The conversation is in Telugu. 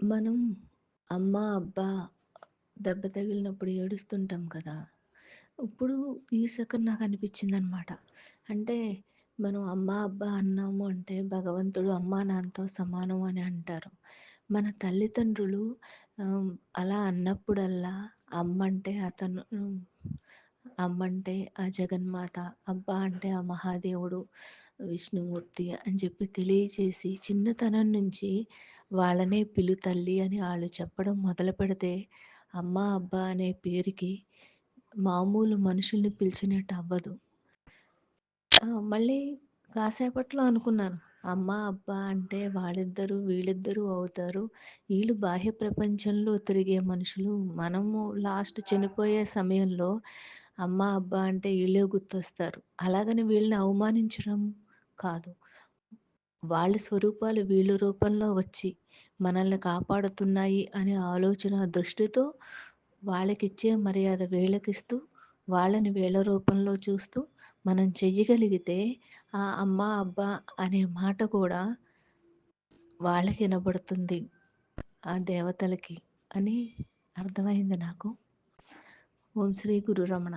మనం అమ్మ, అబ్బా దెబ్బ తగిలినప్పుడు ఏడుస్తుంటాం కదా! ఇప్పుడు ఈ సెకన్ నాకనిపించిందనమాట. అంటే మనం అమ్మ, అబ్బా అన్నాము అంటే భగవంతుడు అమ్మా, నాన్నతో సమానం అని అంటారు. మన తల్లిదండ్రులు అలా అన్నప్పుడల్లా అమ్మంటే అతను అమ్మంటే ఆ జగన్మాత, అబ్బా అంటే ఆ మహాదేవుడు, విష్ణుమూర్తి అని చెప్పి తెలియజేసి చిన్నతనం నుంచి వాళ్ళనే పిలు తల్లి అని వాళ్ళు చెప్పడం మొదలుపెడితే అమ్మ, అబ్బా అనే పేరుకి మామూలు మనుషుల్ని పిలిచినట్టు అవ్వదు. మళ్ళీ కాసేపట్లో అనుకున్నాను. అమ్మ, అబ్బా అంటే వాళ్ళిద్దరూ, వీళ్ళిద్దరూ అవుతారు. వీళ్ళు బాహ్య ప్రపంచంలో తిరిగే మనుషులు. మనము లాస్ట్ చనిపోయే సమయంలో అమ్మ, అబ్బా అంటే వీళ్ళే గుర్తొస్తారు. అలాగని వీళ్ళని అవమానించడం కాదు. వాళ్ళ స్వరూపాలు వీళ్ళ రూపంలో వచ్చి మనల్ని కాపాడుతున్నాయి అనే ఆలోచన దృష్టితో వాళ్ళకిచ్చే మర్యాద వీళ్ళకిస్తూ, వాళ్ళని వీళ్ళ రూపంలో చూస్తూ మనం చెయ్యగలిగితే ఆ అమ్మ, అబ్బా అనే మాట కూడా వాళ్ళకి ఇనబడుతుంది. ఆ దేవతలకి అని అర్థమైంది నాకు. ఓం శ్రీ గురు రమణ.